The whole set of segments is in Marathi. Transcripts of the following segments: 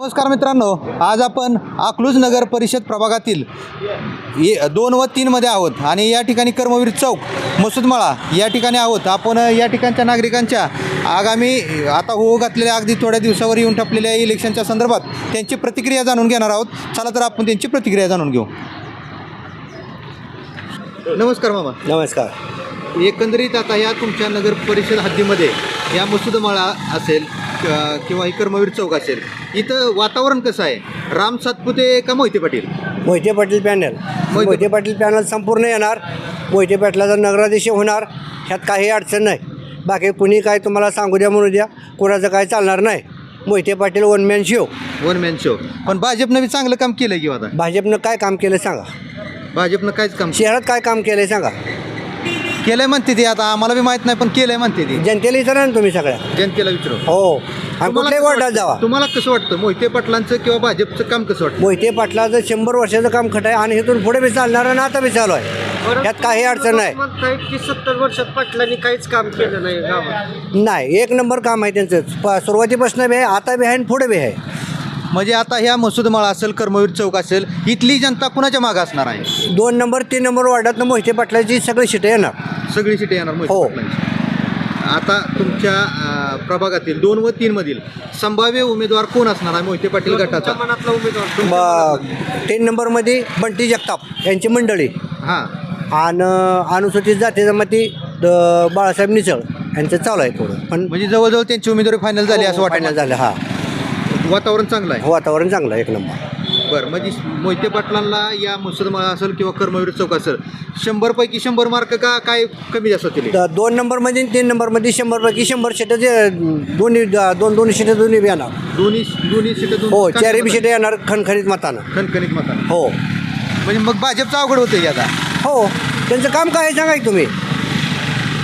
नमस्कार मित्रांनो आज आपण अकलूज नगर परिषद प्रभागातील ए दोन व तीनमध्ये आहोत आणि या ठिकाणी कर्मवीर चौक मसूदमाळा या ठिकाणी आहोत. आपण या ठिकाणच्या नागरिकांच्या आगामी आता हो घातलेल्या अगदी थोड्या दिवसावर येऊन ठपलेल्या इलेक्शनच्या संदर्भात त्यांची प्रतिक्रिया जाणून घेणार आहोत. चला तर आपण त्यांची प्रतिक्रिया जाणून घेऊ. नमस्कार मामा. नमस्कार. एकंदरीत आता या तुमच्या नगर परिषद हद्दीमध्ये या मसूदमाळा असेल किंवा ही कर्मवीर चौक असेल इथं वातावरण कसं आहे? राम सातपुते का मोहिते पाटील? मोहिते पाटील पॅनल. मोहिते पाटील पॅनल संपूर्ण येणार. मोहिते पाटलाचा नगराधीश होणार. ह्यात काही अडचण नाही. बाकी कुणी काय तुम्हाला सांगू द्या म्हणू द्या. कोणाचं काय चालणार नाही. Mohite Patil one man show one man show पण भाजपनं बी चांगलं काम केलं किंवा आता? भाजपनं काय काम केलं सांगा. भाजपनं काहीच काम शहरात काय काम केलं सांगा. केलंय म्हणते ती आता आम्हाला बी माहीत नाही पण केलंय म्हणते ती. जनतेला विचारा ना तुम्ही सगळ्या. जनतेला विचारू. हो. आणि तुम्हाला कुठल्याही कसं वॉर्डात वाटतं? जावा. तुम्हाला कसं वाटतं? मोहिते पाटलांचं किंवा भाजपचं काम कसं वाटतं? मोहिते पाटलाचं शंभर वर्षाचं काम खट आहे आणि इथून पुढे बी चालणार आणि आता बी चालू आहे. ह्यात काही अडचण नाही. म्हणताय की सत्तर वर्षात पाटलांनी काहीच काम केलं नाही गावात? नाही एक नंबर काम आहे त्यांचं प- सुरुवातीपासून बी आहे आता बी आहे आणि पुढे बी आहे. म्हणजे आता ह्या मसूदमाळा असेल कर्मवीर चौक असेल इथली जनता कुणाच्या मागं असणार आहे? दोन नंबर तीन नंबर वार्डातनं मोहिते पाटलाची सगळी शिटं येणार. सगळी सीटे येणार मोहिते हो. पाटलांची. आता तुमच्या अं, प्रभागातील दोन व तीन मधील संभाव्य उमेदवार कोण असणार आहे मोहिते पाटील गटाचा? तुमच्या मनातला उमेदवार ब- तीन नंबरमध्ये बंटी जगताप यांची मंडळी. हां. आणि अनुसूचित जाती जमाती द- बाळासाहेब निचळ यांचं चालू आहे थोडं. पण म्हणजे जवळजवळ त्यांची उमेदवारी फायनल झाली असं फायनल वाटतं झालं हा. वातावरण चांगलं आहे? वातावरण चांगलं आहे एक नंबर. बरं म्हणजे मोहिते पाटलांना या मुसलमाळा असेल किंवा कर्मवीर चौक असेल शंभर पैकी शंभर मार्क का काय कमी जास्त होतील? दोन नंबरमध्ये आणि तीन नंबरमध्ये शंभरपैकी शंभर सीटं जे दोन्ही दोन दोन सीटं दोन्ही बी येणार. दोन्ही दोन्ही सीट हो चारही बी सीटं येणार खणखणीत मतानं. खणखणीत मतानं. हो. म्हणजे मग भाजपचं अवघड होते की आता? हो. त्यांचं काम काय आहे सांगा की तुम्ही.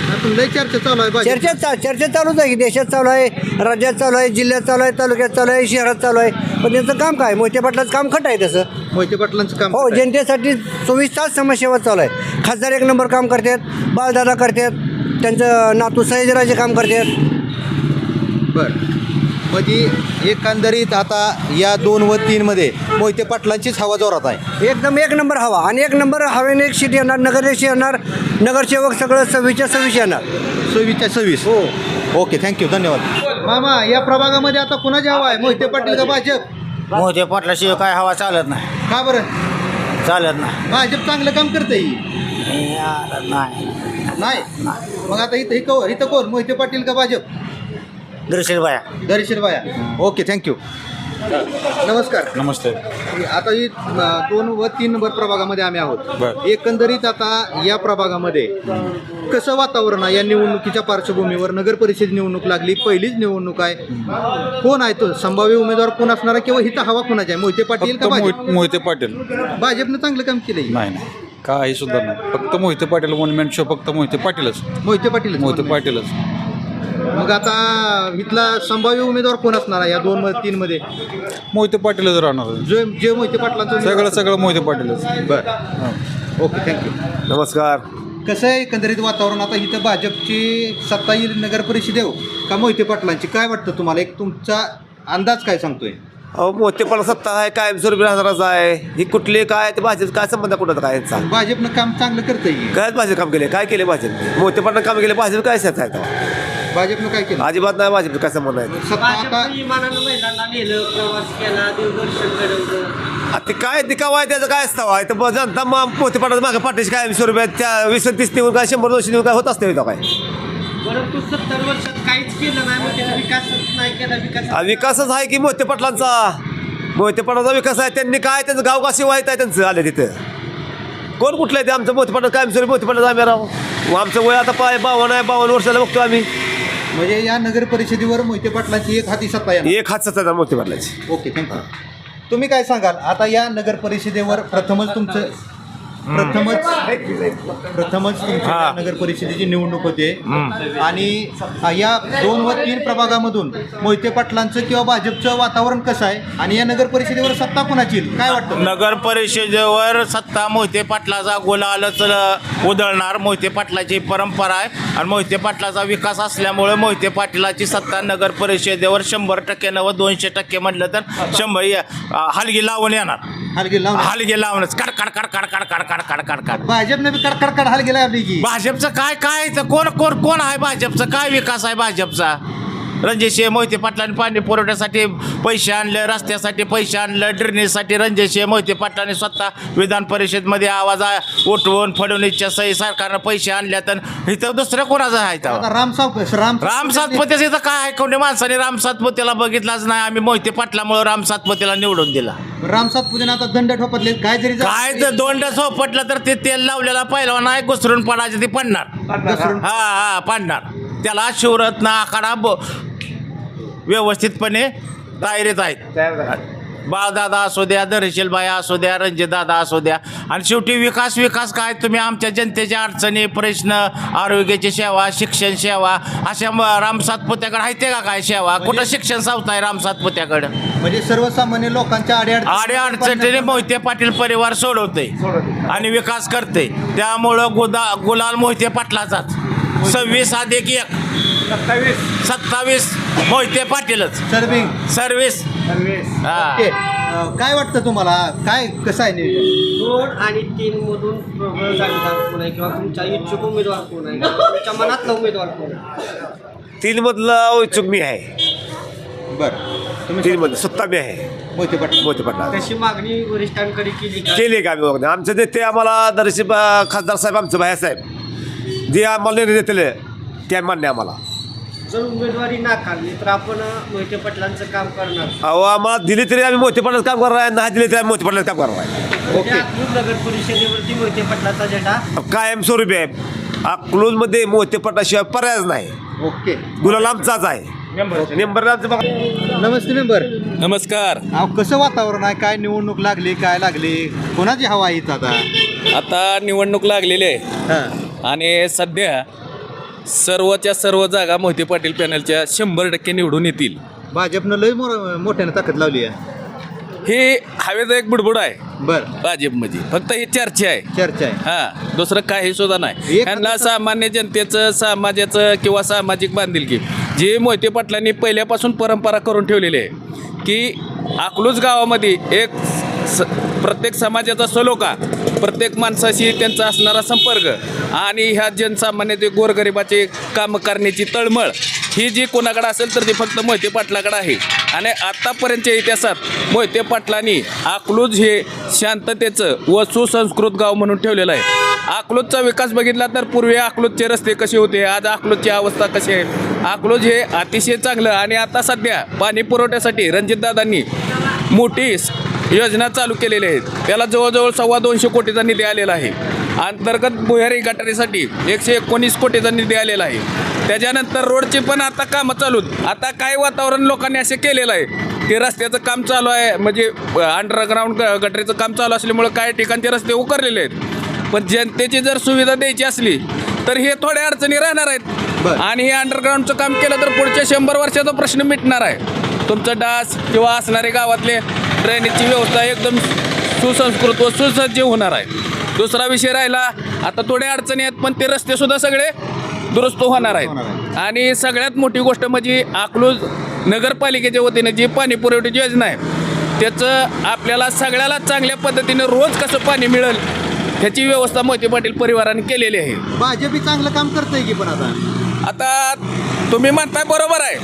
लय चर्चा चालू आहे भाजप चर्चा चा चर्चा चालूच आहे की देशात चालू आहे राज्यात चालू आहे जिल्ह्यात चालू आहे तालुक्यात चालू आहे शहरात चालू आहे. पण त्यांचं काम काय? मोहिते पाटलाचं काम खट आहे तसं. मोहिते पाटलांचं काम हो? जनतेसाठी चोवीस तास समाजसेवा चालू आहे. खासदार एक नंबर काम करतात बाळदादा करतात त्यांचं नातू सयाजीराजे काम करतात. बरं. म्हणजे एकंदरीत आता या दोन व तीनमध्ये मोहिते पाटलांचीच हवा जोरात आहे. एकदम एक नंबर हवा आणि एक नंबर हवेने एक सीट येणार नगरदेश येणार नगरसेवक सगळं सव्वीसच्या सव्वीस येणार. सव्वीसच्या सव्वीस. हो. ओके थँक्यू धन्यवाद. मामा या प्रभागामध्ये आता कुणाची हवा आहे? मोहिते पाटील का भाजप. मोहिते पाटलाशिवाय काय हवा चालत नाही. का बरं? चालत नाही. भाजप चांगलं काम करते यार, नाही. नाही? मग आता इथं इथं इथं कोण? मोहिते पाटील का भाजप? दर्शन बाया. दरीशीर बाया. ओके थँक्यू नमस्कार. नमस्ते. आता ही अ, दोन व तीन नंबर प्रभागामध्ये आम्ही आहोत. बरं. एकंदरीत आता या प्रभागामध्ये कसं वातावरण आहे? या निवडणुकीच्या पार्श्वभूमीवर नगर परिषद निवडणूक लागली पहिलीच निवडणूक आहे. कोण आहे तो? संभाव्य उमेदवार कोण असणार आहे किंवा हिथं हवा कोणाची आहे? मोहिते पाटील फक्त का भाजप? मोहित- मोहिते पाटील. भाजपनं चांगलं काम केलंय. नाही नाही. काही सुद्धा नाही. फक्त Mohite Patil one man show फक्त मोहिते पाटीलच. मोहिते पाटील मोहिते पाटीलच. मग आता इथला संभाव्य उमेदवार कोण असणार आहे या दोन मध्ये तीन मध्ये? मोहिते पाटीलच राहणार जे जे मोहिते पाटलांचं सगळं सगळं मोहिते पाटीलच. बरं. ओके थँक्यू नमस्कार. कसं आहे एकंदरीत वातावरण? आता इथं भाजपची सत्ता येईल नगर परिषदेव का मोहिते पाटलांची? काय वाटतं तुम्हाला? एक तुमचा अंदाज काय सांगतोय? अहो मोठेपणा सत्ता आहे कायमस्वरूपी राहणारच आहे. ही कुठली काय ते भाजप काय संबंध कुठं? काय यांचा? भाजपनं काम चांगलं करतंय. काय भाजप काम केले काय केले भाजप? मोठेपणा काम केले भाजप काय शेत आहे तेव्हा? भाजपनं काय केलं? अजिबात नाही भाजप काय आहे? सत्ता आता भाजप इमानानं महिलांना नेलं प्रवास केला देवदर्शन घडवलं. आता ते काय दिकावा आहे त्याचं काय असतं आहे तर जनता मग मोठेपणा मागे पाठीशी काय स्वरूपात त्या वीस तीस निवडून काय शंभर दोनशे निवडून काय होत असते इथं काय? परंतु सत्तर वर्षात काहीच केलं नाही मग त्याचा विकासच नाही केला विकास हा विकासच आहे की मोठे पाटलांचा? मोठेपणाचा विकास आहे त्यांनी काय त्यांचं गाव का शिवायचं आहे त्यांचं आलं तिथं. कोण कुठलं आहे ते आमचं मोठेपणा कायमस्वरूपी मोठेपणा आम्ही राहू आमचं वय आता पाय बावन्न आहे बावन्न वर्षाला बघतो आम्ही. म्हणजे या नगर परिषदेवर मोहिते पाटलांची एक हाती सत्ता येणार. एक हात सत्ता मोठे पाटलाची. ओके थँक्यू तुम्ही काय सांगाल? आता या नगर परिषदेवर प्रथमच तुमचं प्रथमच प्रथमच तुमच्या नगर परिषदेची निवडणूक होते. आणि या दोन व तीन प्रभागामधून मोहिते पाटलांचं किंवा भाजपचं वातावरण कसं आहे? आणि या नगर परिषदेवर सत्ता कोणाची येईल? काय वाटतं? नगर परिषदेवर सत्ता मोहिते पाटलाचा गुलालच उधळणार. मोहिते पाटलाची परंपरा आहे. आणि मोहिते पाटलाचा विकास असल्यामुळे मोहिते पाटलाची सत्ता नगर परिषदेवर शंभर टक्के नव दोनशे टक्के म्हटलं तर शंभर अ, हलगी लावून येणार. हलगी लावून हलगी लावूनच. कड कड कड कड कड कड कड कड कड कड भाजपने बी कडकड कड हलगी लावली की. भाजपचं काय काय? कोण कोण कोण आहे भाजपचं? काय विकास आहे भाजपचा? रणजितसिंह मोहिते पाटलांनी पाणी पुरवठ्यासाठी पैसे आणले रस्त्यासाठी पैसे आणले ड्रेनेजसाठी रणजितसिंह मोहिते पाटलांनी स्वतः विधान परिषदमध्ये आवाज उठवून फडणवीसच्या सही सरकारनं पैसे आणल्या तर इथं दुसऱ्या कोणाचं आहे आता? राम साव राम राम सातपुतेचं इथं काय आहे? कोणी माणसाने राम सातपुतेला बघितलाच नाही. आम्ही मोहिते पाटलामुळे राम सातपुतेला निवडून दिला. राम सातपुतेने आता दंड ठोपतले. काय जरी काय तर दोंड सोपटलं तर ते तेल लावलेला पहिला नाही घुसरून पडायचं ते पडणार. हा हा पाडणार. त्याला शिवरत्न आखाडा ब- व्यवस्थितपणे तयारीत आहेत. बाळदादा असू द्या धरशीलबाई असू द्या रणजितदादा असू द्या. आणि शेवटी विकास विकास काय? तुम्ही आमच्या जनतेच्या अडचणी प्रश्न आरोग्याची सेवा शिक्षण सेवा अशा म- राम सातपुत्याकडे आहे ते का काय सेवा? कुठं शिक्षण संस्था आहे राम सातपुत्याकडं? म्हणजे सर्वसामान्य लोकांच्या आडे आडे अडचणीने मोहिते पाटील परिवार सोडवते आणि विकास करते त्यामुळं गुदा गुलाल मोहिते पाटलाचाच. सव्वीस अधिक एक. सत्तावीस. मोहिते पाटीलच. सर्विंग. सर्व्हिस हा. अं, काय वाटतं तुम्हाला? काय कसं आहे नियोजन? दोन आणि तीन मधून प्रबळ जागीदार कोण आहे किंवा तुमच्या इच्छुक उमेदवार कोण आहे? तुमच्या मनातला उमेदवार कोण आहे? तीन मधला इच्छुक मी आहे. बरं. तुम्ही तीन मधलं. सत्ता मी आहे. मोहिते पाटील. मोहिते पाटला. तशी मागणी वरिष्ठांकडे केली का? केली का आम्ही बघा. आमचे नेते आम्हाला दर्शी खासदार साहेब आमचं भायासाहेब जे आम्हाला निर्णय देतले ते मान्य आम्हाला. जर उमेदवारी नाकारली तर आपण मोहिते पाटलांचं काम करणार. अहो आम्हाला दिली तरी आम्ही मोहिते पाटलाचं काम करणार आहे. नाही दिली तरी आम्ही मोहिते पाटलाचं काम करणार आहे. त्या अकलूज नगर परिषदेवरती मोहिते पाटलाचा झेंडा कायमस्वरूपी आहे. अकलूजमध्ये मोहिते पाटलाशिवाय पर्यायच नाही. ओके. गुलाल आमचाच आहे आमचं बघा. नमस्ते मेंबर नमस्कार. अहो कसं वातावरण आहे? काय निवडणूक लागली काय लागली? कोणाची हवा आहे इथं आता? आता निवडणूक लागलेली आहे. हां. आणि सध्या सर्वच्या सर्व जागा मोहिते पाटील पॅनलच्या शंभर टक्के निवडून येतील. भाजपनं लय मोर- मोठ्यानं ताकद लावली आहे. हे हवेचं एक बुडबुड आहे. बरं. भाजपमध्ये. फक्त ही चर्चा आहे. चर्चा आहे. हा दुसरं काही सुद्धा नाही. एक- यांना सामान्य जनतेचं समाजाचं किंवा सामाजिक बांधिलकी. जे मोहिते पाटलांनी पहिल्यापासून परंपरा करून ठेवलेली आहे की अकलूज गावामध्ये एक स प्रत्येक समाजाचा सलोखा प्रत्येक माणसाशी त्यांचा असणारा संपर्क आणि ह्या जनसामान्याचे गोरगरिबाचे कामं करण्याची तळमळ ही जी कोणाकडे असेल तर ती फक्त मोहिते पाटलाकडे आहे. आणि आत्तापर्यंतच्या इतिहासात मोहिते पाटलांनी अकलूज हे शांततेचं व सुसंस्कृत गाव म्हणून ठेवलेलं आहे. अकलूजचा विकास बघितला तर पूर्वी अकलूजचे रस्ते कसे होते आज अकलूजची अवस्था कशी आहे? अकलूज हे अतिशय चांगलं आणि आता सध्या पाणी पुरवठ्यासाठी रणजितदादांनी मोठी योजना चालू केलेली आहेत. त्याला जवळजवळ सव्वा दोनशे कोटीचा निधी आलेला आहे. अंतर्गत भुयारी गटारीसाठी एकशे एकोणीस कोटीचा निधी आलेला आहे. त्याच्यानंतर रोडची पण आता कामं चालू. आता काय वातावरण लोकांनी असे केलेलं आहे? की रस्त्याचं काम चालू आहे. म्हणजे अंडरग्राऊंड गटरीचं काम चालू असल्यामुळं काही ठिकाणचे रस्ते उकरलेले आहेत. पण जनतेची जर सुविधा द्यायची असली तर हे थोड्या अडचणी राहणार आहेत. आणि हे अंडरग्राऊंडचं काम केलं तर पुढच्या शंभर वर्षाचा प्रश्न मिटणार आहे. तुमचं डास किंवा असणारे गावातले ड्रेनेजची व्यवस्था एकदम सुसंस्कृत व सुसज्ज होणार आहे. दुसरा विषय राहिला आता थोड्या अडचणी आहेत पण ते रस्ते सुद्धा सगळे दुरुस्त होणार आहेत. आणि सगळ्यात मोठी गोष्ट म्हणजे अकलूज नगरपालिकेच्या वतीने जी पाणी पुरवठ्याची योजना आहे त्याचं आपल्याला सगळ्याला चांगल्या पद्धतीने रोज कसं पाणी मिळेल ह्याची व्यवस्था मोहिते पाटील परिवाराने केलेली आहे. भाजप चांगलं काम करतंय की पण आता? आता तुम्ही म्हणताय बरोबर आहे.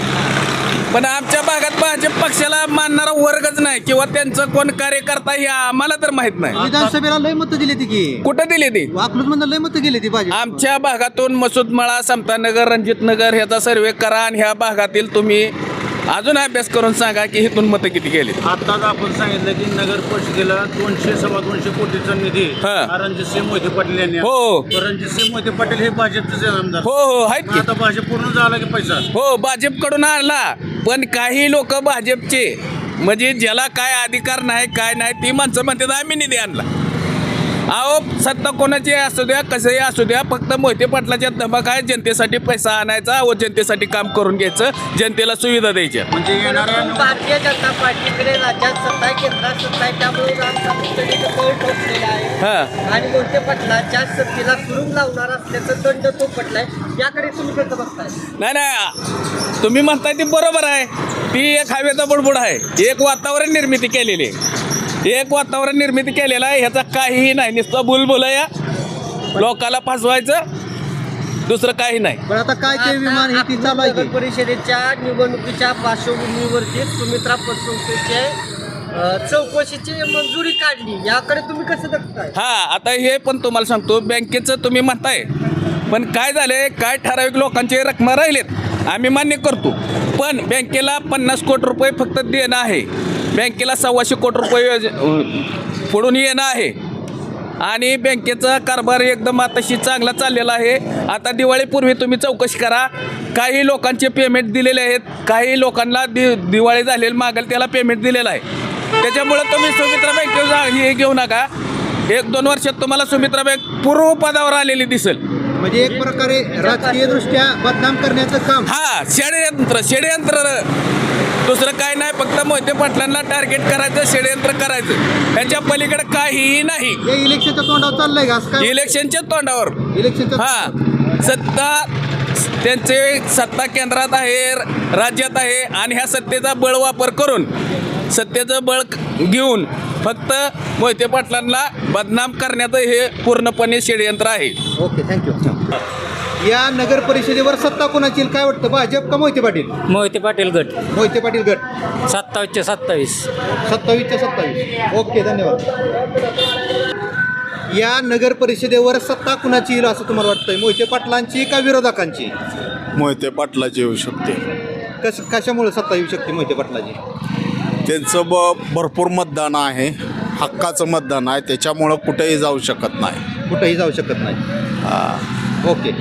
पण आमच्या भागात भाजप पक्षाला मानणारा वर्गच नाही किंवा त्यांचं कोण कार्यकर्ता हे आम्हाला तर माहीत नाही. विधानसभेला लय मतं दिली ती की. कुठं दिली ती? अकलूज मधनं लय मतं गेली ती भाजप. आमच्या भागातून मसूदमळा समतानगर रणजितनगर ह्याचा सर्वे करा आणि ह्या भागातील तुम्ही अजून अभ्यास करून सांगा की इथून मतं किती गेली आताच आपण सांगितलं की नगर परिषदेला दोनशे सव्वा दोनशे कोटीचा निधी हा. रणजितसिंह मोहिते पाटील यांनी हो. रणजितसिंह मोहिते पाटील हे भाजपचे आमदार. हो हो आहेत की. आता भाजप पूर्ण झाला की पैसा? हो भाजपकडून आणला. पण काही लोक भाजपचे म्हणजे ज्याला काय अधिकार नाही काय नाही ती माणसं म्हणतात आम्ही निधी आणला. अहो सत्ता कोणाची असू द्या कसंही असू द्या फक्त मोहिते पाटलाच्या धमक आहे. जनतेसाठी पैसा आणायचा व जनतेसाठी काम करून घ्यायचं जनतेला सुविधा द्यायच्या. म्हणजे येणाऱ्या भारतीय जनता पार्टीकडे राज्यात सत्ता आहे केंद्रात सत्ता आहे त्यामुळे ठोकलेलं आहे. हां. आणि मोठे पाटलाच्या सत्तेला सुरुंग लावणार असल्याचं दंड तो पटलाय याकडे तुम्ही कसं बघताय? नाही नाही. तुम्ही म्हणताय ते बरोबर आहे. ती एक हवेचा बुडबुड आहे. एक वातावरण निर्मिती केलेली आहे. एक वातावरण निर्मिती केलेलं आहे. ह्याचा काहीही नाही. नुसतं बुलबुल या लोकाला फसवायचं. दुसरं काही नाही. पण आता काय ते विमान ही ती चालू आहे नगर परिषदेच्या निवडणुकीच्या पार्श्वभूमीवरती सुमित्रा पतसंस्थेचे अ, चौकशीची मंजुरी काढली. याकडे तुम्ही कसं बघताय? हा आता हे पण तुम्हाला सांगतो. बँकेचं तुम्ही म्हणताय. पण काय झालंय? काय ठराविक लोकांचे रकमा राहिलेत? आम्ही मान्य करतो. पण बँकेला पन्नास कोटी रुपये फक्त देणं आहे. बँकेला सव्वाशे कोटी रुपये अं, फोडून येणं आहे. आणि बँकेचा कारभार एकदम आताशी चांगला चाललेला आहे. आता दिवाळीपूर्वी तुम्ही चौकशी करा. काही लोकांचे पेमेंट दिलेले आहेत. काही लोकांना दि दिवाळी झालेली मागेल त्याला पेमेंट दिलेलं आहे. त्याच्यामुळं तुम्ही सुमित्रा बँकेवर हे घेऊ नका. एक दोन वर्षात तुम्हाला सुमित्रा बँक पूर्व पदावर आलेली दिसेल. म्हणजे एक प्रकारे राजकीय दृष्ट्या बदनाम करण्याचं काम. हा षडयंत्र षडयंत्र दुसरं काय नाही फक्त मोहिते पाटलांना टार्गेट करायचं षडयंत्र करायचं. याच्या पलीकडे काहीही नाही. हे इलेक्शनच्या तोंडावर चाललंय का? असं काय? इलेक्शनच्या तोंडावर. इलेक्शनच्या हा. सत्ता त्यांचे सत्ता केंद्रात आहे राज्यात आहे आणि ह्या सत्तेचा बळ वापर करून सत्तेचं बळ घेऊन फक्त मोहिते पाटलांना बदनाम करण्याचं हे पूर्णपणे षडयंत्र आहे. Okay thank you. या नगर परिषदेवर सत्ता कोणाची येईल? काय वाटतं? भाजप का मोहिते पाटील? मोहिते पाटील गट. मोहिते पाटील गट. सत्तावीसचे सत्तावीस. सत्तावीसच्या सत्तावीस. ओके धन्यवाद. या नगर परिषदेवर सत्ता कुणाची येईल असं तुम्हाला वाटतंय? मोहिते पाटलांची का विरोधकांची? मोहिते पाटलाची येऊ शकते. कस कशामुळे सत्ता येऊ शकते मोहिते पाटलाची? त्यांचं ब भरपूर मतदान आहे. हक्काचं मतदान आहे. त्याच्यामुळं कुठेही जाऊ शकत नाही. कुठेही जाऊ शकत नाही. ओके.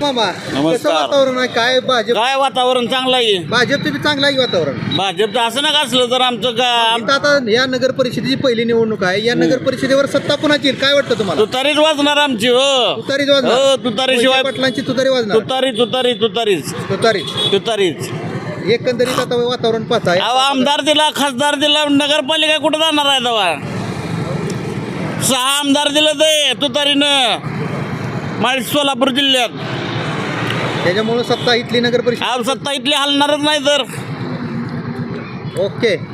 मामा कसं नमस्कार. वातावरण आहे? काय भाजप काय वातावरण चांगलं आहे? भाजपचं बी चांगलं आहे की वातावरण? भाजपचं असं नका असलं तर आमचं का इथं आता या नगर परिषदेची पहिली निवडणूक आहे. या नगर परिषदेवर सत्ता कुणाची येईल? काय वाटतं तुम्हाला? तुतारीच वाजणार आमची हो. हो, तुतारीशिवाय- मोहिते पाटलांची तुतारी वाजणार? तुतारी तुतारी तुतारीच. तुतारी. तुतारीच. एकंदरीत आता वातावरण पाहताय अहो आमदार दिला खासदार दिला नगरपालिका कुठं जाणार आहे तेव्हा? सहा आमदार दिलं ते तुतारीनं. माळी सोलापूर जिल्ह्यात. त्याच्यामुळे सत्ता इथली नगर परिषद सत्ता इथली हलणारच नाही तर. ओके.